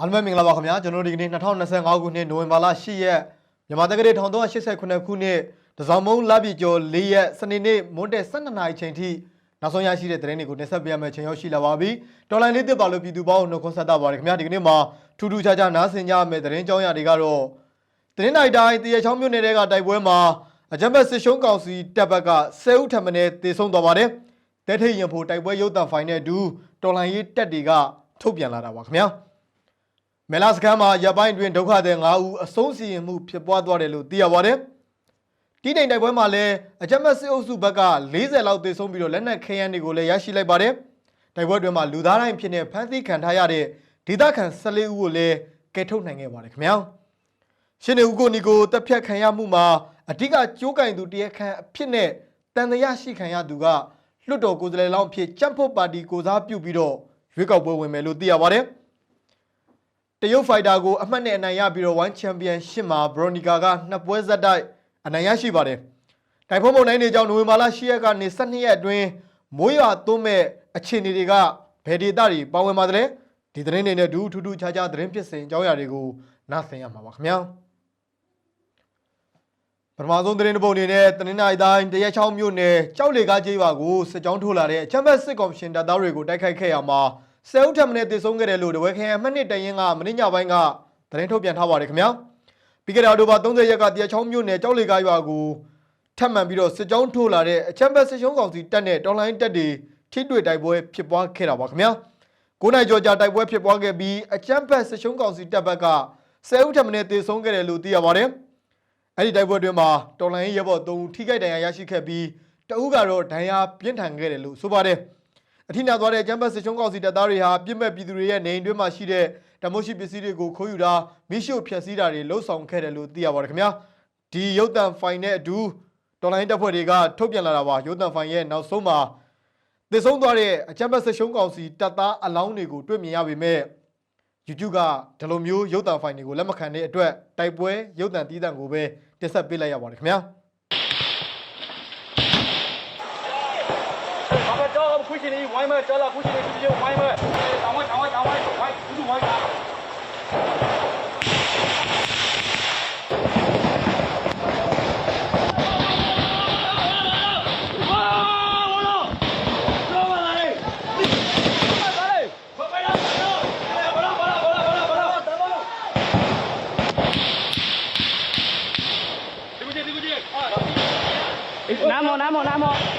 အားလုံးပဲမင်္ဂလာပါခင်ဗျာကျွန်တော်တို့ဒီကနေ့2025ခုနှစ်နိုဝင်ဘာလ10ရက်မြန်မာတက္ကသိုလ်1389ခုနှစ်တစောင်းမုံလပြည့်ကျော်4ရက်စနေနေ့မွန်းတဲ့12နာရီချိန်ထိနောက်ဆုံးရရှိတဲ့သတင်းတွေကိုတင်ဆက်ပေးရမယ့်ချိန်ရောက်ရှိလာပါပြီတော်လိုင်းလေးတစ်ပါလို့ပြည်သူပေါင်းနှုတ်ခွန်းဆက်တာပါတယ်ခင်ဗျာဒီကနေ့မှာထူးထူးခြားခြားနားဆင်ကြရမယ့်သတင်းကြောင်းရာတွေကတော့သတင်းနိုင်တိုင်းတရချောင်းမြို့နယ်တွေကတိုက်ပွဲမှာအကြမ်းဖက်စစ်ရှုံးကောင်စီတပ်ဘက်က10ဦးထပ်မံတေဆုံးသွားပါတယ်တဲထိတ်ရင်ဖို့တိုက်ပွဲရုပ်သံဖိုင်နဲ့အတူတော်လိုင်းရေးတပ်တွေကထုတ်ပြန်လာတာပါခင်ဗျာ မဲလာစခန်းမှာရပ်ပိုင်းတွင်ဒုက္ခသည်9ဦးအဆုံးစီရင်မှုဖြစ်ပွားသွားတယ်လို့သိရပါတယ်။တီးတိန်တိုက်ပွဲမှာလည်းအကြမ်းဖက်စစ်အုပ်စုဘက်က40လောက်သေဆုံးပြီးတော့လက်နက်ခဲယမ်းတွေကိုလည်းရရှိလိုက်ပါတယ်။တိုက်ပွဲတွင်မှာလူသားတိုင်းဖြစ်နေဖမ်းဆီးခံထားရတဲ့ဒေသခံ14ဦးကိုလည်းကယ်ထုတ်နိုင်ခဲ့ပါတယ်ခင်ဗျာ။ရှင်းနေဦးကိုနီကိုတပ်ဖြတ်ခံရမှုမှာအဓိကကြိုးကင်သူတရားခံအဖြစ်နဲ့တန်တရားရှိခံရသူကလွတ်တော်ကိုယ်စားလှယ်လောင်းအဖြစ်ကြံ့ဖို့ပါတီကိုစားပြုပြီးတော့ရွေးကောက်ပွဲဝင်မယ်လို့သိရပါတယ်။ တရုတ်ဖိုက်တာကိုအမှတ်နဲ့အနိုင်ရပြီးတော့1ချန်ပီယံရှစ်မှာဘရိုနီကာကနှစ်ပွဲဆက်တိုက်အနိုင်ရရှိပါတယ်။တိုင်ဖုံမုန်တိုင်းတွေကြောင့်နိုဝင်ဘာလ10ရက်ကနေ12ရက်အတွင်းမိုးရွာသွန်းမဲ့အခြေအနေတွေကဘယ်ဒေသတွေပါဝင်ပါတယ်ဒီသတင်းတွေနဲ့ဒူးထူးထူးခြားခြားသတင်းဖြစ်စဉ်အကြောင်းအရာတွေကိုနားဆင်ရမှာပါခင်ဗျာ။ပထမဆုံးသတင်းတစ်ပုဒ်အနေနဲ့တနင်္လာရီတိုင်းတရက်ချောင်းမြို့နယ်ကြောက်လေကားကျေးရွာကိုစစ်ကြောင်းထိုးလာတဲ့အချမ်းဘတ်စစ်ကော်မရှင်တပ်သားတွေကိုတိုက်ခိုက်ခဲ့ရမှာ ဆယ်ဦးထပ်မံတေဆုံးခဲ့တယ်လို့တဝဲခရိုင်အမှတ်နှစ်တရင်ကမင်းညပိုင်းကသတင်းထုတ်ပြန်ထားပါတယ်ခင်ဗျာပြီးခဲ့တဲ့အောက်တိုဘာ30ရက်ကတရက်ချောင်းမြို့နယ်ကြောက်လေကားရွာကိုထပ်မံပြီးတော့စစ်ကြောင်းထိုးလာတဲ့အချမ်းဘတ်စစ်ရှုံးကောင်စီတပ်နဲ့တော်လိုင်းတပ်တွေထိတွေ့တိုက်ပွဲဖြစ်ပွားခဲ့တာပါခင်ဗျာကိုနိုင်ကျော်ကြာတိုက်ပွဲဖြစ်ပွားခဲ့ပြီးအချမ်းဘတ်စစ်ရှုံးကောင်စီတပ်ဘက်ကဆယ်ဦးထပ်မံတေဆုံးခဲ့တယ်လို့သိရပါတယ်အဲ့ဒီတိုက်ပွဲအတွင်းမှာတော်လိုင်းရဲဘော်၃ဦးထိခိုက်ဒဏ်ရာရရှိခဲ့ပြီးတအုပ်ကတော့ဒဏ်ရာပြင်းထန်ခဲ့တယ်လို့ဆိုပါတယ်။ အထိနာသွားတဲ့ကျမ်းပတ်စစ်ချုံးကောင်စီတပ်သားတွေဟာပြစ်မဲ့ပြည်သူတွေရဲ့နေအိမ်တွင်းမှာရှိတဲ့ဓမ္မရှိပစ္စည်းတွေကိုခိုးယူတာမိရှို့ဖျက်ဆီးတာတွေလှုပ်ဆောင်ခဲ့တယ်လို့သိရပါတယ်ခင်ဗျာ။ဒီရုပ်သံဖိုင်နဲ့အတူတော်လိုင်းတပ်ဖွဲ့တွေကထုတ်ပြန်လာတာပါရုပ်သံဖိုင်ရဲ့နောက်ဆုံးမှာသစ်ဆုံးသွားတဲ့အကျမ်းပတ်စစ်ချုံးကောင်စီတပ်သားအလောင်းတွေကိုတွေ့မြင်ရပေမဲ့ YouTube ကဒီလိုမျိုးရုပ်သံဖိုင်တွေကိုလက်မခံတဲ့အတွက်တိုက်ပွဲရုပ်သံတီးသံကိုပဲတင်ဆက်ပေးလိုက်ရပါတယ်ခင်ဗျာ 这亏心的歪么，这了亏心的就歪么，当歪当歪当歪歪，不就歪啥？ 南无南无南无。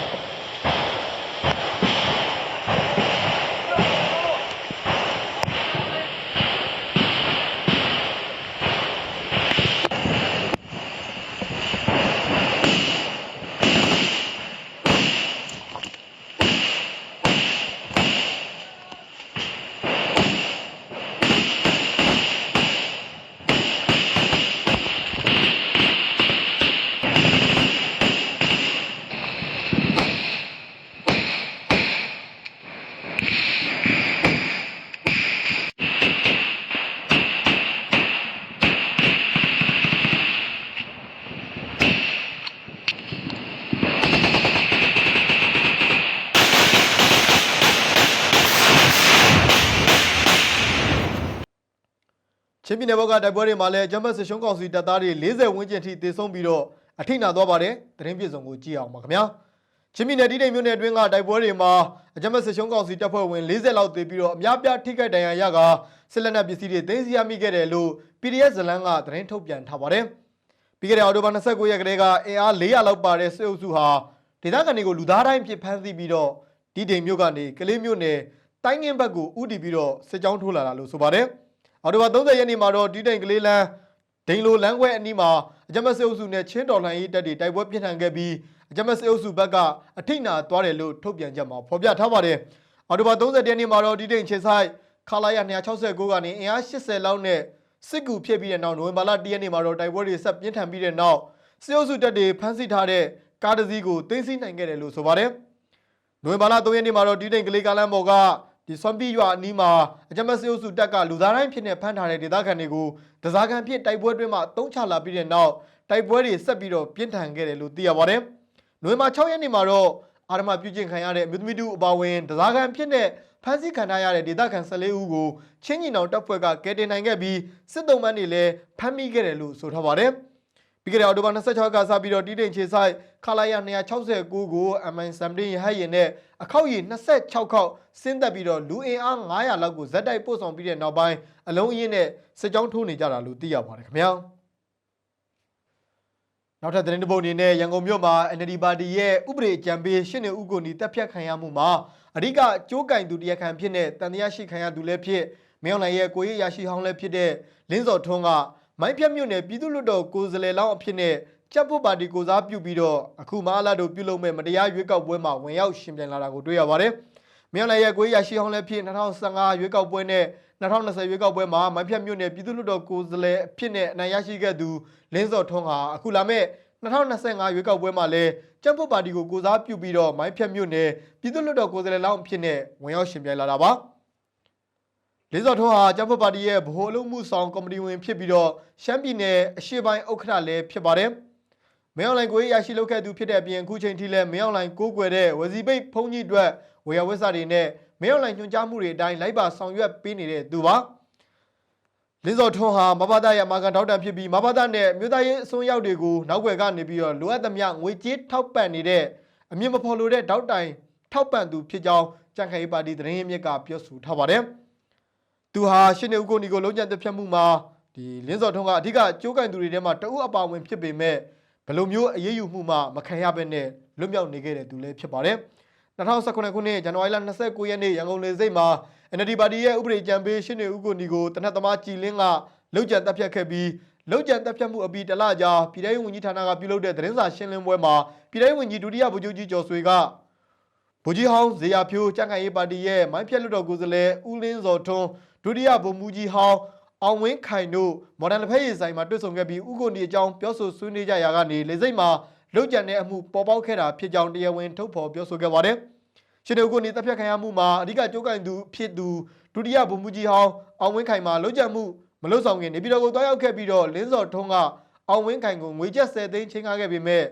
ပြည်နယ်ဘက်ကတိုက်ပွဲတွေမှာလည်းဂျမတ်စစ်ရှုံးကောင်စီတပ်သားတွေ40ဝန်းကျင်ထိသေဆုံးပြီးတော့အထိနာသွားပါတယ်သတင်းပြည့်စုံကိုကြည့်အောင်ပါခင်ဗျာချင်းပြည်နယ်တီးတိမ်မြို့နယ်အတွင်းကတိုက်ပွဲတွေမှာအဂျမတ်စစ်ရှုံးကောင်စီတပ်ဖွဲ့ဝင်40လောက်သေပြီးတော့အများပြားထိခိုက်ဒဏ်ရာရကစစ်လက်နက်ပစ္စည်းတွေသိမ်းဆည်းရမိခဲ့တယ်လို့ PDF ဇလန်းကသတင်းထုတ်ပြန်ထားပါတယ်ပြီးခဲ့တဲ့အောက်တိုဘာ29ရက်ကလေးကအင်အား400လောက်ပါတဲ့စစ်အုပ်စုဟာဒေသခံတွေကိုလူသားတိုင်းဖြစ်ဖမ်းဆီးပြီးတော့တီးတိမ်မြို့ကနေကလေးမြို့နယ်တိုင်းငင်းဘက်ကိုဥတီပြီးတော့စစ်ကြောင်းထိုးလာတာလို့ဆိုပါတယ် အော်တိုဘာ30ရက်နေ့မှာတော့တီးတိန်ကလေးလန်းဒိန်လိုလမ်းခွဲအနီးမှာအကြမ်းဖက်စစ်အုပ်စုနဲ့ချင်းတော်လှန်ရေးတပ်တွေတိုက်ပွဲပြင်းထန်ခဲ့ပြီးအကြမ်းဖက်စစ်အုပ်စုဘက်ကအထိနာသွားတယ်လို့ထုတ်ပြန်ချက်မှာဖော်ပြထားပါတယ်။အော်တိုဘာ30ရက်နေ့မှာတော့တီးတိန်ခြေဆိုင်ခလာရ269ကနေအင်အား80လောက်နဲ့စစ်ကူဖြစ်ပြီးတဲ့နောက်နိုဝင်ဘာလ10ရက်နေ့မှာတော့တိုက်ပွဲတွေဆက်ပြင်းထန်ပြီးတဲ့နောက်စစ်အုပ်စုတပ်တွေဖမ်းဆီးထားတဲ့ကားတစ်စီးကိုသိမ်းဆည်းနိုင်ခဲ့တယ်လို့ဆိုပါတယ်။နိုဝင်ဘာလ3ရက်နေ့မှာတော့တီးတိန်ကလေးကားလမ်းပေါ်က ဒီဆွမ်ပီရွာအနီးမှာအကြမ်းဖက်စစ်အုပ်စုတပ်ကလူသားတိုင်းဖြစ်နေဖမ်းထားတဲ့ဒေသခံတွေကိုတစားကန်ဖြစ်တိုက်ပွဲတွင်းမှာတုံးချလာပြီးတဲ့နောက်တိုက်ပွဲတွေဆက်ပြီးတော့ပြင်းထန်ခဲ့တယ်လို့သိရပါတယ်။နိုဝင်ဘာ6ရက်နေ့မှာတော့အာရမပြုကျင့်ခံရတဲ့အမျိုးသမီးတူအပါအဝင်တစားကန်ဖြစ်တဲ့ဖမ်းဆီးခံထားရတဲ့ဒေသခံ14ဦးကိုချင်းညီနောင်တပ်ဖွဲ့ကကယ်တင်နိုင်ခဲ့ပြီးစစ်တုံးမန်းတွေလည်းဖမ်းမိခဲ့တယ်လို့ဆိုထားပါတယ်။ ပြီးခဲ့တဲ့အောက်တိုဘာ26ကစပြီးတော့တီးတိန်ချေဆိုင်ခလာရ269ကို MI17 ရဟတ်ရင်နဲ့အခောက်ရည်26ခေါက်ဆင်းသက်ပြီးတော့လူအင်အား900လောက်ကိုဇက်တိုက်ပို့ဆောင်ပြီးတဲ့နောက်ပိုင်းအလုံးအင်းနဲ့စစ်ကြောင်းထိုးနေကြတာလို့သိရပါတယ်ခင်ဗျာ။နောက်ထပ်သတင်းတစ်ပုဒ်အနေနဲ့ရန်ကုန်မြို့မှာ NLD ပါတီရဲ့ဥပဒေအကြံပေးရှင်းနေဥကိုနီတပ်ဖြတ်ခံရမှုမှာအဓိကကြိုးကင်သူတရားခံဖြစ်တဲ့တန်တရားရှိခံရသူလည်းဖြစ်မင်းအောင်လှိုင်ရဲ့ကိုရေးရရှိဟောင်းလည်းဖြစ်တဲ့လင်းစော်ထွန်းက မိုင်းဖြတ်မြို့နယ်ပြည်သူ့လွတ်တော်ကိုယ်စားလှယ်လောင်းအဖြစ်နဲ့ကြက်ပုတ်ပါတီကိုစားပြုပြီးတော့အခုမအားလာတို့ပြုလုပ်မဲ့မတရားရွေးကောက်ပွဲမှာဝင်ရောက်ရှင်ပြိုင်လာတာကိုတွေ့ရပါတယ်။မင်းအောင်လှိုင်ရဲ့ကိုရေးရရှိဟောင်းလည်းဖြစ်2015ရွေးကောက်ပွဲနဲ့2020ရွေးကောက်ပွဲမှာမိုင်းဖြတ်မြို့နယ်ပြည်သူ့လွတ်တော်ကိုယ်စားလှယ်အဖြစ်နဲ့အနိုင်ရရှိခဲ့သူလင်းစော်ထွန်းဟာအခုလာမဲ့2025ရွေးကောက်ပွဲမှာလည်းကြက်ပုတ်ပါတီကိုကိုစားပြုပြီးတော့မိုင်းဖြတ်မြို့နယ်ပြည်သူ့လွတ်တော်ကိုယ်စားလှယ်လောင်းအဖြစ်နဲ့ဝင်ရောက်ရှင်ပြိုင်လာတာပါ။ လေးစော်ထွန်းဟာကျန်းဖတ်ပါတီရဲ့ဗဟိုအလုပ်မှုဆောင်ကော်မတီဝင်ဖြစ်ပြီးတော့ရှမ်းပြည်နယ်အရှေ့ပိုင်းဥက္ကဋ္ဌလည်းဖြစ်ပါတယ်။မင်းအောင်လှိုင်ကိုရရှိလုပ်ခဲ့သူဖြစ်တဲ့အပြင်အခုချိန်ထိလည်းမင်းအောင်လှိုင်ကိုးကွယ်တဲ့ဝစီပိတ်ဖုန်ကြီးအတွက်ဝေယဝက်စာတွေနဲ့မင်းအောင်လှိုင်ညွှန်ကြားမှုတွေအတိုင်းလိုက်ပါဆောင်ရွက်ပေးနေတဲ့သူပါ။လင်းစော်ထွန်းဟာမဘာသာရဲ့အမာကန်ထောက်တံဖြစ်ပြီးမဘာသာနဲ့မြို့သားရေးအစွန်းရောက်တွေကိုနောက်ွယ်ကနေပြီးတော့လိုအပ်သမျှငွေကြေးထောက်ပံ့နေတဲ့အမြင့်မဖော်လို့တဲ့တောက်တိုင်ထောက်ပံ့သူဖြစ်ကြောင်းကြံ့ခိုင်ရေးပါတီသတင်းရင်းမြစ်ကပြောဆိုထားပါတယ်။ သူဟာရှင်းနေဦးကိုနီကိုလုံးကျန်တက်ဖြတ်မှုမှာဒီလင်းစော်ထုံးကအဓိကကြိုးကန်သူတွေထဲမှာတဦးအပါဝင်ဖြစ်ပေမဲ့ဘယ်လိုမျိုးအရေးယူမှုမှမခံရဘဲနဲ့လွတ်မြောက်နေခဲ့တဲ့သူလည်းဖြစ်ပါတယ်။2019ခုနှစ်ဇန်နဝါရီလ29ရက်နေ့ရန်ကုန်လေဆိပ်မှာ NLD ပါတီရဲ့ဥပဒေကြံပေးရှင်းနေဦးကိုနီကိုတနက်သမားကြည်လင်းကလုံးကျန်တက်ဖြတ်ခဲ့ပြီးလုံးကျန်တက်ဖြတ်မှုအပြီးတလကြာပြည်ထောင်ဝန်ကြီးဌာနကပြုလုပ်တဲ့သတင်းစာရှင်းလင်းပွဲမှာပြည်ထောင်ဝန်ကြီးဒုတိယဗိုလ်ချုပ်ကြီးကျော်ဆွေကဗိုလ်ကြီးဟောင်းဇေယျဖြိုးကြံ့ခိုင်ရေးပါတီရဲ့မိုင်းဖြတ်လွတ်တော်ကိုယ်စားလှယ်ဦးလင်းစော်ထွန်း ဒုတိယဗိုလ်မှူးကြီးဟောင်းအောင်ဝင်းခိုင်တို့မော်ဒန်လက်ဖက်ရည်ဆိုင်မှာတွေ့ဆုံခဲ့ပြီးဥကိုနီအကြောင်းပြောဆိုဆွေးနွေးကြရာကနေလေစိတ်မှာလုတ်ကြံတဲ့အမှုပေါ်ပေါက်ခဲ့တာဖြစ်ကြောင်းတရားဝင်ထုတ်ဖော်ပြောဆိုခဲ့ပါတယ်။ရှင်တို့ကိုနီတပ်ဖြတ်ခံရမှုမှာအဓိကကြိုးကင်သူဖြစ်သူဒုတိယဗိုလ်မှူးကြီးဟောင်းအောင်ဝင်းခိုင်မှာလုတ်ကြံမှုမလုတ်ဆောင်ခင်နေပြည်တော်ကိုတွားရောက်ခဲ့ပြီးတော့လင်းစော်ထွန်းကအောင်ဝင်းခိုင်ကိုငွေကျပ်10သိန်းချင်းကားခဲ့ပေမဲ့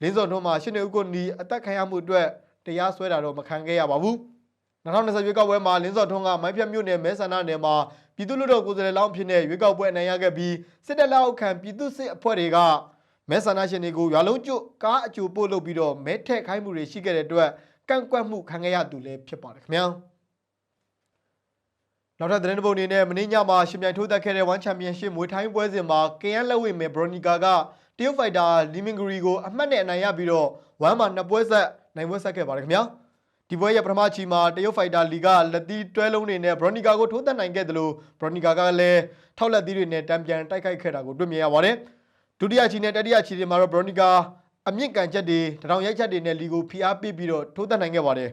လင်းစော်ထွန်းမှာရှင်တို့ကိုနီအသက်ခံရမှုအတွက်တရားစွဲတာတော့မခံခဲ့ရပါဘူး 2020ရွေးကောက်ပွဲမှာလင်းစော်ထွန်းကမိုင်းဖြတ်မြို့နယ်မဲဆန္ဒနယ်မှာပြည်သူ့လူတော်ကိုယ်စားလှယ်လောင်းဖြစ်တဲ့ရွေးကောက်ပွဲအနိုင်ရခဲ့ပြီးစစ်တပ်လက်အောက်ခံပြည်သူ့စစ်အဖွဲ့တွေကမဲဆန္ဒရှင်တွေကိုရွာလုံးကျွတ်ကားအကျိုးပို့လုပ်ပြီးတော့မဲထက်ခိုင်းမှုတွေရှိခဲ့တဲ့အတွက်ကန့်ကွက်မှုခံခဲ့ရသူလည်းဖြစ်ပါတယ်ခင်ဗျာနောက်ထပ်သတင်းတစ်ပုဒ်အနေနဲ့မင်းညမှာရှင်ပြိုင်ထိုးသက်ခဲ့တဲ့1 Championship မွေထိုင်းပွဲစဉ်မှာကရန်လက်ဝိမယ်ဘရိုနီကာကတရုတ်ဖိုက်တာလီမင်ဂရီကိုအမှတ်နဲ့အနိုင်ရပြီးတော့1မှာနှစ်ပွဲဆက်နိုင်ပွဲဆက်ခဲ့ပါတယ်ခင်ဗျာ ဒီပွဲရဲ့ပထမချီမှာတရုတ်ဖိုက်တာလီကလက်သီးတွဲလုံးတွေနဲ့ဘရိုနီကာကိုထိုးသက်နိုင်ခဲ့တယ်လို့ဘရိုနီကာကလည်းထောက်လက်သီးတွေနဲ့တံပြန်တိုက်ခိုက်ခဲ့တာကိုတွေ့မြင်ရပါတယ်ဒုတိယချီနဲ့တတိယချီတွေမှာတော့ဘရိုနီကာအမြင့်ကန်ချက်တွေတထောင်ရိုက်ချက်တွေနဲ့လီကိုဖိအားပေးပြီးတော့ထိုးသက်နိုင်ခဲ့ပါတယ်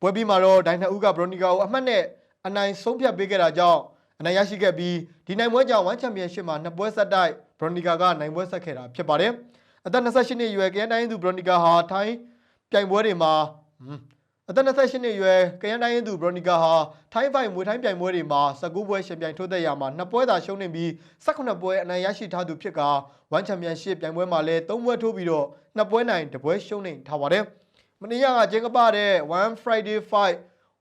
ပွဲပြီးမှာတော့ဒိုင်နှစ်ဦးကဘရိုနီကာကိုအမှတ်နဲ့အနိုင်ဆုံးဖြတ်ပေးခဲ့တာကြောင့်အနိုင်ရရှိခဲ့ပြီးဒီနိုင်ပွဲကြောင့်1ချန်ပီယံရှစ်မှာနှစ်ပွဲဆက်တိုက်ဘရိုနီကာကနိုင်ပွဲဆက်ခဲ့တာဖြစ်ပါတယ်အသက်28နှစ်အရွယ်ကရန်တိုင်းသူဘရိုနီကာဟာထိုင်းပြိုင်ပွဲတွေမှာဟွန်း အသက်28နှစ်အရွယ်ကရန်တိုင်းသူဘရိုနီကာဟာထိုင်းဖိုင်မွေထိုင်းပြိုင်ပွဲတွေမှာ19ပွဲရှင်ပြိုင်ထိုးသက်ရမှာနှစ်ပွဲသာရှုံးနေပြီး18ပွဲအနိုင်ရရှိထားသူဖြစ်ကာ1ချန်ပီယံရှစ်ပြိုင်ပွဲမှာလည်း3ပွဲထိုးပြီးတော့နှစ်ပွဲနိုင်တစ်ပွဲရှုံးနေထားပါတယ်မနေ့ကကျင်းကပတဲ့1 Friday fight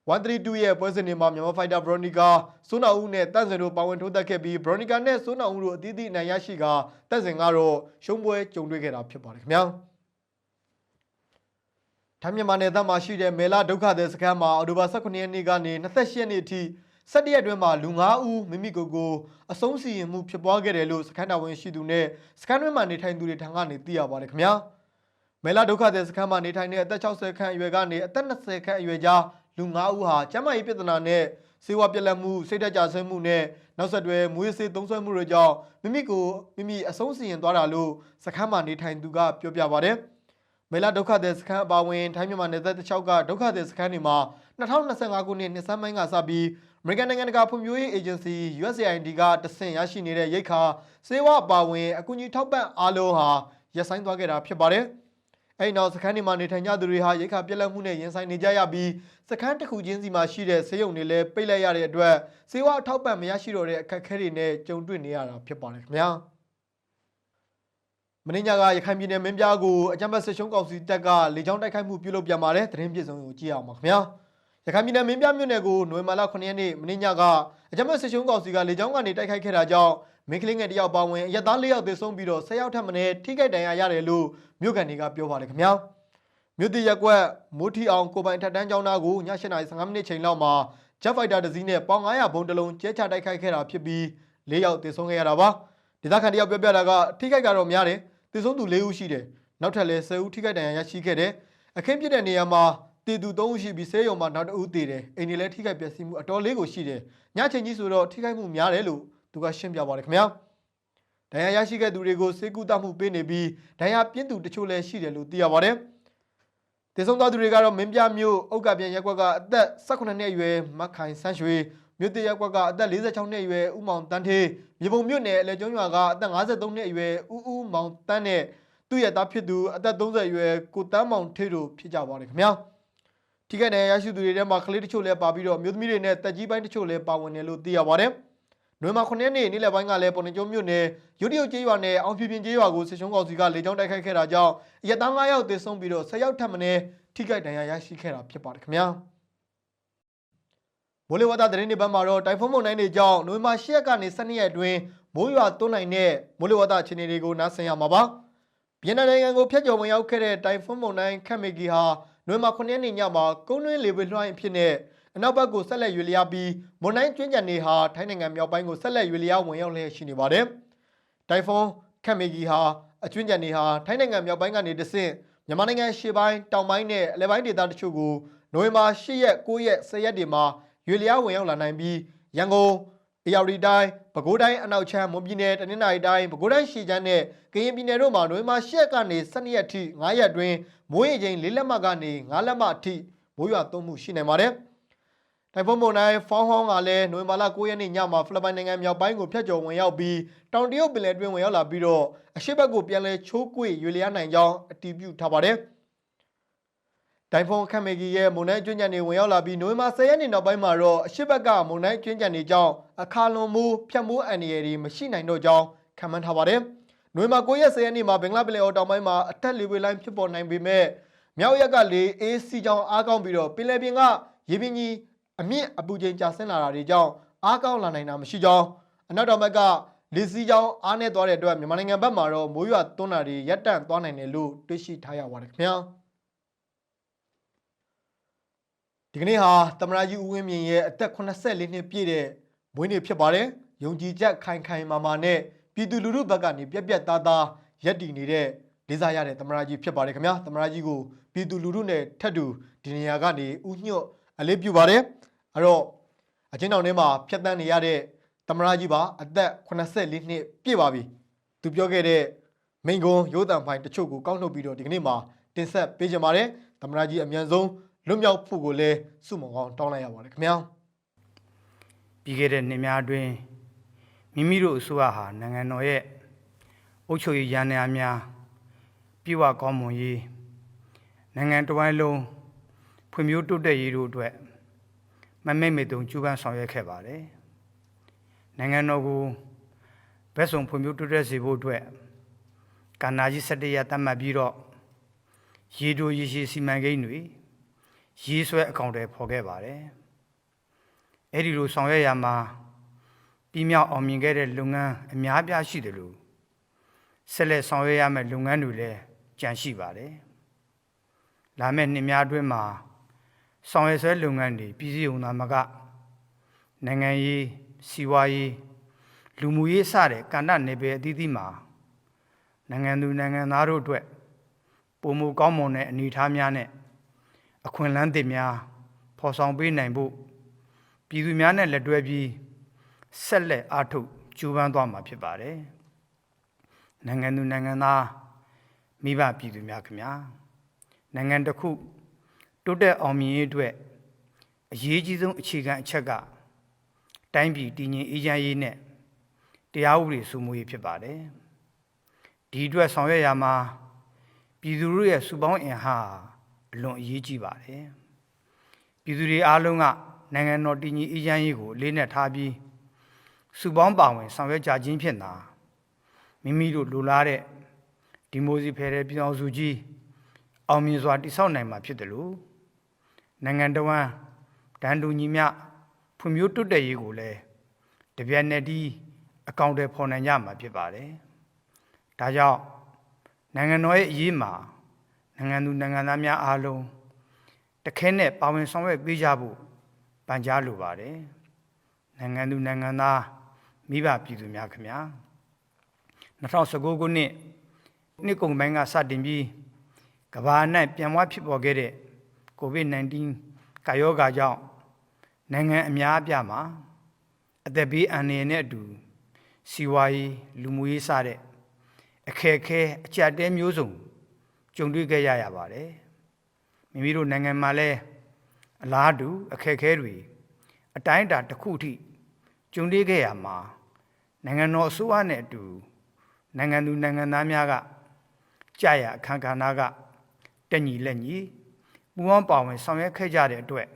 132ရဲ့ပွဲစဉ်တွေမှာမြန်မာဖိုက်တာဘရိုနီကာစိုးနာဦးနဲ့တန့်စင်တို့ပါဝင်ထိုးသက်ခဲ့ပြီးဘရိုနီကာနဲ့စိုးနာဦးတို့အသီးသီးအနိုင်ရရှိကာတန့်စင်ကတော့ရှုံးပွဲကြုံတွေ့ခဲ့တာဖြစ်ပါတယ်ခင်ဗျာ ထိုင်းမြန်မာနယ်သားမှာရှိတဲ့မေလာဒုက္ခသည်စခန်းမှာအော်တိုဘာ18ရက်နေ့ကနေ28ရက်နေ့အထိ17ရက်အတွင်းမှာလူ9ဦးမိမိကိုယ်ကိုအဆုံးစီရင်မှုဖြစ်ပွားခဲ့တယ်လို့စခန်းတော်ဝင်ရှိသူနဲ့စခန်းတွင်းမှာနေထိုင်သူတွေထံကနေသိရပါတယ်ခင်ဗျာမေလာဒုက္ခသည်စခန်းမှာနေထိုင်တဲ့အသက်60ခန့်အရွယ်ကနေအသက်20ခန့်အရွယ်ကြားလူ9ဦးဟာကျန်းမာရေးပြဿနာနဲ့စေဝါပြက်လက်မှုစိတ်ဓာတ်ကြဆင်းမှုနဲ့နောက်ဆက်တွဲမွေးစေးသုံးဆွဲမှုတွေကြောင့်မိမိကိုမိမိအဆုံးစီရင်သွားတာလို့စခန်းမှာနေထိုင်သူကပြောပြပါတယ်။ မေလာဒုက္ခသည်စခန်းအပါအဝင်ထိုင်းမြန်မာနယ်စပ်တစ်လျှောက်ကဒုက္ခသည်စခန်းတွေမှာ2025ခုနှစ်နှစ်ဆန်းပိုင်းကစပြီးအမေရိကန်နိုင်ငံတကာဖွံ့ဖြိုးရေးအေဂျင်စီ USAID ကတဆင့်ရရှိနေတဲ့ရိတ်ခါစေဝါအပါအဝင်အကူအညီထောက်ပံ့အားလုံးဟာရပ်ဆိုင်းသွားခဲ့တာဖြစ်ပါတယ်။အဲ့နောက်စခန်းတွေမှာနေထိုင်ကြသူတွေဟာရိတ်ခါပြက်လက်မှုနဲ့ရင်ဆိုင်နေကြရပြီးစခန်းတစ်ခုချင်းစီမှာရှိတဲ့ဆေးရုံတွေလည်းပိတ်လိုက်ရတဲ့အတွက်စေဝါအထောက်ပံ့မရရှိတော့တဲ့အခက်အခဲတွေနဲ့ကြုံတွေ့နေရတာဖြစ်ပါတယ်ခင်ဗျာ မင်းညာကရခိုင်ပြည်နယ်မင်းပြားကိုအကြမ်းဖက်ဆစ်ရှုံးကောင်စီတပ်ကလေကြောင်းတိုက်ခိုက်မှုပြုလုပ်ပြန်ပါတယ်သတင်းပြေဆုံးကိုကြည့်အောင်ပါခင်ဗျာရရခိုင်ပြည်နယ်မင်းပြမြို့နယ်ကိုနိုဝင်ဘာလ9ရက်နေ့မင်းညကအကြမ်းဖက်စစ်ရှုံးကောင်စီကလေကြောင်းကနေတိုက်ခိုက်ခဲ့တာကြောင့်မင်းကလေးငယ်တစ်ယောက်ပါဝင်အရက်သား၄ယောက်သေဆုံးပြီးတော့10ယောက်ထပ်မံထိခိုက်ဒဏ်ရာရတယ်လို့မြို့ကန်တွေကပြောပါတယ်ခင်ဗျာမြို့တိရက်ကွက်မိုးထီအောင်ကိုပိုင်ထက်တန်းကျောင်းသားကိုည8:15မိနစ်ချိန်လောက်မှာ Jet Fighter တစ်စီးနဲ့ပေါင်900ဘုံတစ်လုံးကျဲချတိုက်ခိုက်ခဲ့တာဖြစ်ပြီး၄ယောက်သေဆုံးခဲ့ရတာပါဒေသခံတယောက်ပြောပြတာကထိခိုက်ကတော့များတယ် သေဆုံးသူ၄ဦးရှိတယ်နောက်ထပ်လည်း10ဦးထိခိုက်ဒဏ်ရာရရှိခဲ့တယ်အခင်းဖြစ်တဲ့နေရာမှာတည်သူ3ဦးရှိပြီးဆေးရုံမှာနောက်တစ်ဦးတည်တယ်အိမ်တွေလည်းထိခိုက်ပျက်စီးမှုအတော်လေးကိုရှိတယ်ညချိန်ကြီးဆိုတော့ထိခိုက်မှုများတယ်လို့သူကရှင်းပြပါတယ်ခင်ဗျာဒဏ်ရာရရှိခဲ့သူတွေကိုစေကူတမှုပေးနေပြီးဒဏ်ရာပြင်းသူတချို့လည်းရှိတယ်လို့သိရပါတယ်တည်ဆုံးသွားသူတွေကတော့မင်းပြမြို့အုတ်ကပြန်ရက်ကွက်ကအသက်18နှစ်အရွယ်မက်ခိုင်ဆန်းရွှေ မြို့တရက်ကွက်ကအသက်46နှစ်အရွယ်ဦးမောင်တန်းထေးမြေပုံမြို့နယ်အလဲကျွန်းရွာကအသက်53နှစ်အရွယ်ဦးဦးမောင်တန်းနဲ့သူ့ရဲ့သားဖြစ်သူအသက်30အရွယ်ကိုတန်းမောင်ထေးတို့ဖြစ်ကြပါတယ်ခင်ဗျာထိခိုက်တဲ့ရရှိသူတွေထဲမှာကလေးတချို့လည်းပါပြီးတော့မြို့သမီးတွေနဲ့တက်ကြီးပိုင်းတချို့လည်းပါဝင်တယ်လို့သိရပါတယ်နွေမာ9ရက်နေ့နေ့လယ်ပိုင်းကလည်းပေါ်နေကျုံမြို့နယ်ရုတ်တရုတ်ကျေးရွာနဲ့အောင်ဖြူပြင်ကျေးရွာကိုစစ်ရှုံးကောင်စီကလေကြောင်းတိုက်ခိုက်ခဲ့တာကြောင့်အရက်သား9ယောက်သေဆုံးပြီးတော့10ယောက်ထပ်မံထိခိုက်ဒဏ်ရာရရှိခဲ့တာဖြစ်ပါတယ်ခင်ဗျာ မိုးလေဝသသတင်းတွေဘက်မှာတော့တိုင်ဖုန်းမုန်တိုင်းတွေကြောင့်နိုဝင်ဘာ10ရက်ကနေ12ရက်အတွင်းမိုးရွာသွန်းနိုင်တဲ့မိုးလေဝသအခြေအနေတွေကိုနားဆင်ရမှာပါဗီယက်နမ်နိုင်ငံကိုဖျက်ကျော်ဝင်ရောက်ခဲ့တဲ့တိုင်ဖုန်းမုန်တိုင်းခက်မေဂီဟာနိုဝင်ဘာ9ရက်နေ့ညမှာကုန်းတွင်းလေပွေလွှမ်းအဖြစ်နဲ့အနောက်ဘက်ကိုဆက်လက်ရွေ့လျားပြီးမွန်တိုင်းကျွန်းကြံနေဟာထိုင်းနိုင်ငံမြောက်ပိုင်းကိုဆက်လက်ရွေ့လျားဝင်ရောက်လျက်ရှိနေပါတယ်။တိုင်ဖုန်းခက်မေဂီဟာအကျွန်းကြံနေဟာထိုင်းနိုင်ငံမြောက်ပိုင်းကနေတဆင့်မြန်မာနိုင်ငံရှေ့ပိုင်းတောင်ပိုင်းနဲ့အလယ်ပိုင်းဒေသတချို့ကိုနိုဝင်ဘာ10ရက်9ရက်10ရက်တွေမှာ ရွေ့လျားဝင်ရောက်လာနိုင်ပြီးရန်ကုန်အေရဝတီတိုင်းပဲခူးတိုင်းအနောက်ချမ်းမွန်ပြည်နယ်တနင်္သာရီတိုင်းပဲခူးတိုင်းရှေ့ချမ်းနဲ့ကရင်ပြည်နယ်တို့မှာနိုဝင်ဘာ10ရက်ကနေ12ရက်ထိ9ရက်အတွင်းမိုးရေချိန်4လက်မကနေ9လက်မအထိမိုးရွာသွန်းမှုရှိနိုင်ပါတယ်။တိုင်ဖုန်းမုန်တိုင်းဖောင်းဟောင်းကလည်းနိုဝင်ဘာလ9ရက်နေ့ညမှာဖိလစ်ပိုင်နိုင်ငံမြောက်ပိုင်းကိုဖျက်ကျော်ဝင်ရောက်ပြီးတောင်တရုတ်ပင်လယ်တွင်းဝင်ရောက်လာပြီးတော့အရှေ့ဘက်ကိုပြန်လည်ချိုးကွေ့ရွေလျားနိုင်ကြောင်းအတည်ပြုထားပါတယ်။ တိုင်ဖုန်းခန့်မေဂီရဲ့မုန်တိုင်းကျွန်းကြံတွေဝင်ရောက်လာပြီးနိုဝင်ဘာ10ရက်နေ့နောက်ပိုင်းမှာတော့အရှေ့ဘက်ကမုန်တိုင်းကျွန်းကြံတွေကြောင့်အခါလွန်မှုဖြတ်မှုအန္တရာယ်တွေမရှိနိုင်တော့ကြောင်းခန့်မှန်းထားပါတယ်။နိုဝင်ဘာ9ရက်10ရက်နေ့မှာဘင်္ဂလားပင်လယ်အော်တောင်ပိုင်းမှာအထက်လေဝေလိုင်းဖြစ်ပေါ်နိုင်ပေမဲ့မြောက်ရက်ကလေအေးစီကြောင်အားကောင်းပြီးတော့ပင်လယ်ပြင်ကရေပြင်ကြီးအမြင့်အပူချိန်ကျဆင်းလာတာတွေကြောင့်အားကောင်းလာနိုင်တာမရှိကြောင်းအနောက်တောင်ဘက်ကလေစီကြောင်အားနဲ့သွားတဲ့အတွက်မြန်မာနိုင်ငံဘက်မှာတော့မိုးရွာသွန်းတာတွေရပ်တန့်သွားနိုင်တယ်လို့တွေးရှိထားရပါတယ်ခင်ဗျာ ဒီကနေ့ဟာသမရာကြီးဦးဝင်းမြင့်ရဲ့အသက်84နှစ်ပြည့်တဲ့မွေးနေ့ဖြစ်ပါတယ်ယုံကြည်ချက်ခိုင်ခိုင်မာမာနဲ့ပြည်သူလူထုဘက်ကနေပြက်ပြက်သားသားရက်တည်နေတဲ့လေးစားရတဲ့သမရာကြီးဖြစ်ပါတယ်ခင်ဗျာသမရာကြီးကိုပြည်သူလူထုနဲ့ထပ်တူဒီနေရာကနေဥညွတ်အလေးပြုပါတယ်အဲ့တော့အချင်းတောင်ထဲမှာဖြတ်တန်းနေရတဲ့သမရာကြီးပါအသက်84နှစ်ပြည့်ပါပြီသူပြောခဲ့တဲ့မိန်ကွန်းရိုးတံဖိုင်တချို့ကိုကောက်နှုတ်ပြီးတော့ဒီကနေ့မှာတင်ဆက်ပေးကြပါတယ်သမရာကြီးအမြန်ဆုံး လွတ်မြောက်ဖို့ကိုလည်းစုမုံကောင်းတောင်းလိုက်ရပါတယ်ခင်ဗျာပြီးခဲ့တဲ့နှစ်များအတွင်းမိမိတို့အစိုးရဟာနိုင်ငံတော်ရဲ့အုပ်ချုပ်ရေးရန်ရာများပြည့်ဝကောင်းမွန်ရေးနိုင်ငံတော်ဝန်လုံးဖွံ့ဖြိုးတိုးတက်ရေးတို့အတွက်မမိတ်မေတုံကြိုးပမ်းဆောင်ရွက်ခဲ့ပါတယ်နိုင်ငံတော်ကိုဘက်ဆောင်ဖွံ့ဖြိုးတိုးတက်စေဖို့အတွက်ကန္နာကြီး၁၇ရက်တတ်မှတ်ပြီးတော့ရေတိုရေရှည်စီမံကိန်းတွေ ရေးဆွဲအကောင့်တွေဖော်ခဲ့ပါတယ်အဲ့ဒီလိုဆောင်ရွက်ရမှာပြီးမြောက်အောင်မြင်ခဲ့တဲ့လုပ်ငန်းအများပြားရှိတယ်လို့ဆက်လက်ဆောင်ရွက်ရမယ့်လုပ်ငန်းတွေလည်းကြန့်ရှိပါတယ်။လာမယ့်နှစ်များအတွင်းမှာဆောင်ရွက်ဆွဲလုပ်ငန်းတွေပြည်စည်းုံသာမကနိုင်ငံရေးစီးပွားရေးလူမှုရေးစတဲ့ကဏ္ဍနယ်ပယ်အသီးသီးမှာနိုင်ငံသူနိုင်ငံသားတို့အတွက်ပုံမကောင်းမွန်တဲ့အနေအထားများနဲ့ အခွင့်အလမ်းသစ်များဖော်ဆောင်ပေးနိုင်ဖို့ပြည်သူများနဲ့လက်တွဲပြီးဆက်လက်အားထုတ်ကြိုးပမ်းသွားမှာဖြစ်ပါတယ်။နိုင်ငံသူနိုင်ငံသားမိဘပြည်သူများခင်ဗျာနိုင်ငံတစ်ခုတိုးတက်အောင်မြင်ရေးအတွက်အရေးကြီးဆုံးအခြေခံအချက်ကတိုင်းပြည်တည်ငြိမ်အေးချမ်းရေးနဲ့တရားဥပဒေစိုးမိုးရေးဖြစ်ပါတယ်။ဒီအတွက်ဆောင်ရွက်ရမှာပြည်သူတို့ရဲ့စုပေါင်းအင်ဟာ အလွန်အရေးကြီးပါတယ်။ပြည်သူတွေအားလုံးကနိုင်ငံတော်တည်ငြိမ်အေးချမ်းရေးကိုအလေးနဲ့ထားပြီးစုပေါင်းပါဝင်ဆောင်ရွက်ကြခြင်းဖြင့်သာမိမိတို့လိုလားတဲ့ဒီမိုစီဖယ်တဲ့ပြည်အောင်စုကြီးအောင်မြင်စွာတည်ဆောက်နိုင်မှာဖြစ်တယ်လို့နိုင်ငံတော်ဝန်တန်တူညီမျှဖွံ့ဖြိုးတိုးတက်ရေးကိုလည်းတပြိုင်နက်တည်းအကောင့်တွေဖော်နိုင်ကြမှာဖြစ်ပါတယ်။ဒါကြောင့်နိုင်ငံတော်ရဲ့အရေးမှာ နိုင်ငံသူနိုင်ငံသားများအားလုံးတခဲနဲ့ပါဝင်ဆောင်ရွက်ပေးကြဖို့ပန်ကြားလိုပါတယ်။နိုင်ငံသူနိုင်ငံသားမိဘပြည်သူများခင်ဗျာ2019ခုနှစ်နှစ်ကုန်ပိုင်းကစတင်ပြီးကမ္ဘာအနှံ့ပြန်ပွားဖြစ်ပေါ်ခဲ့တဲ့ COVID-19 ကာယောဂါကြောင့်နိုင်ငံအများအပြားမှာအသက်ဘေးအန္တရာယ်နဲ့အတူစီးပွားရေးလူမှုရေးစတဲ့အခက်အခဲအကြက်တဲမျိုးစုံ ကြုံတွေ့ခဲ့ရရပါတယ်မိမိတို့နိုင်ငံမှာလည်းအလားတူအခက်အခဲတွေအတိုင်းအတာတစ်ခုထိကြုံတွေ့ခဲ့ရမှာနိုင်ငံတော်အစိုးရနဲ့အတူနိုင်ငံသူနိုင်ငံသားများကကြာရအခမ်းကဏ္ဍကတက်ညီလက်ညီပူးပေါင်းပါဝင်ဆောင်ရွက်ခဲ့ကြတဲ့အတွက်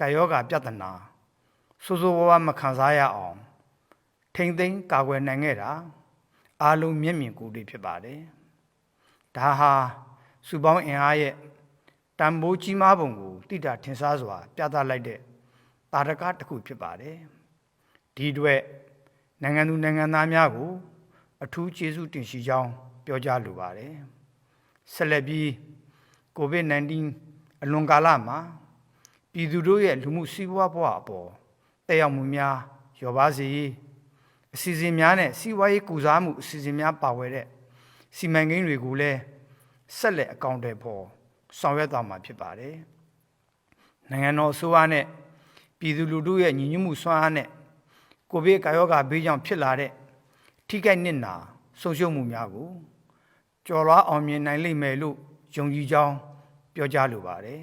ကာယောဂါပြဿနာဆိုးဆိုးဝါးဝါမခံစားရအောင် ထိမ့်သိမ်းကာကွယ်နိုင်ခဲ့တာအားလုံးမျက်မြင်ကိုယ်တွေ့ဖြစ်ပါတယ် ဒါဟာစုပေါင်းအင်အားရဲ့တန်ဖိုးကြီးမားပုံကိုတိတာထင်ရှားစွာ ပြသလိုက်တဲ့တာရကတစ်ခုဖြစ်ပါတယ်ဒီအတွက်နိုင်ငံသူနိုင်ငံသားများကို အထူးကျေးဇူးတင်ရှိကြောင်းပြောကြားလိုပါတယ်ဆက်လက်ပြီး COVID-19 အလွန်ကာလမှာပြည်သူတို့ရဲ့လူမှုစီးပွားဘဝအပေါ်တက်ရောက်မှုများလျော်ပါစေရေးအစီအစဉ်များနဲ့စီးပွားရေးကုစားမှုအစီအစဉ်များပါဝယ်တဲ့ စီမံကိန်းတွေကိုလည်းဆက်လက်အကောင့်တွေပေါ်ဆောင်ရွက်သွားမှာဖြစ်ပါတယ်နိုင်ငံတော်အစိုးရနဲ့ပြည်သူလူထုရဲ့ညီညွတ်မှုစွမ်းအားနဲ့ကိုဗစ်ကာရောဂါဘေးကြောင့်ဖြစ်လာတဲ့ထိခိုက်နစ်နာဆုံးရှုံးမှုများကိုကျော်လွှားအောင်မြင်နိုင်လိမ့်မယ်လို့ယုံကြည်ကြောင်းပြောကြားလိုပါတယ်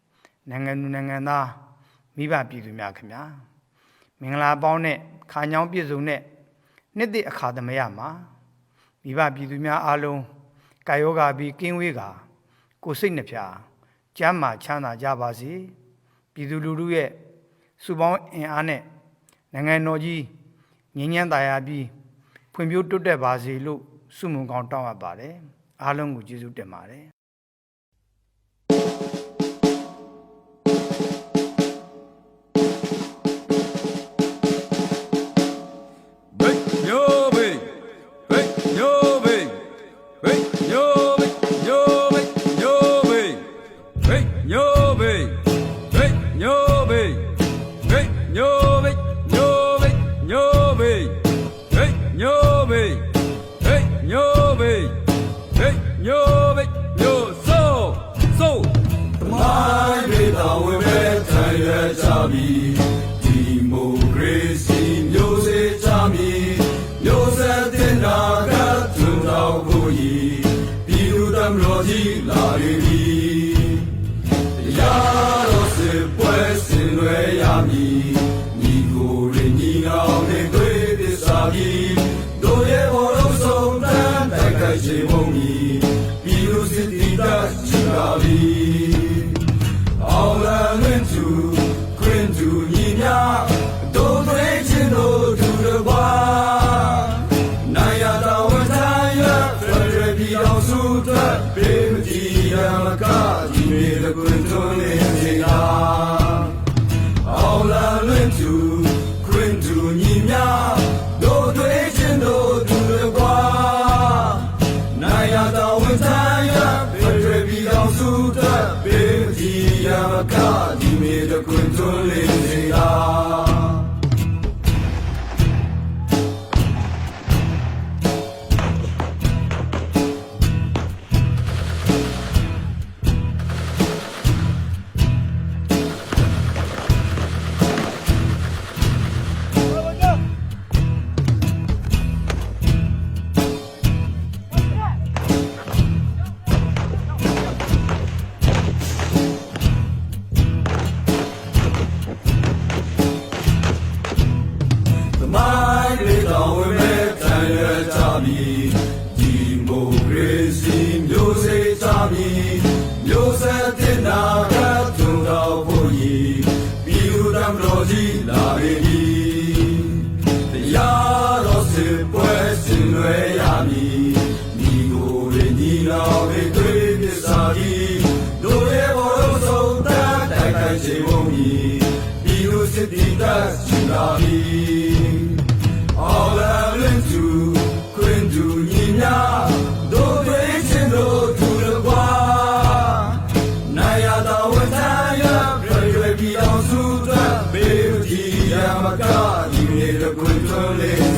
။နိုင်ငံသူနိုင်ငံသားမိဘပြည်သူများခင်ဗျာမင်္ဂလာပေါင်းနဲ့ခါညောင်းပြည့်စုံတဲ့နှစ်သစ်အခါသမယမှာ မိဘပြည်သူများအားလုံးကာယောဂါပြီးကင်းဝေးကာကိုယ်စိတ်နှဖျားကျမ်းမာချမ်းသာကြပါစေပြည်သူလူထုရဲ့စုပေါင်းအင်အားနဲ့နိုင်ငံတော်ကြီးငြိမ်းချမ်းသာယာပြီးဖွံ့ဖြိုးတိုးတက်ပါစေလို့ဆုမွန်ကောင်းတောင်းအပ်ပါတယ်အားလုံးကိုကျေးဇူးတင်ပါတယ် လာပြီ All I went to, Queen to Nina, don't wait in no to the bar. bir diyar kadimir kuntuli tsunami. All I'm into, Quintu Nina, do Bechendo to the Gua. Nayada Wataya, Prayer Beyond Sutra, Baby Yamaka, you need a Quintu Lane.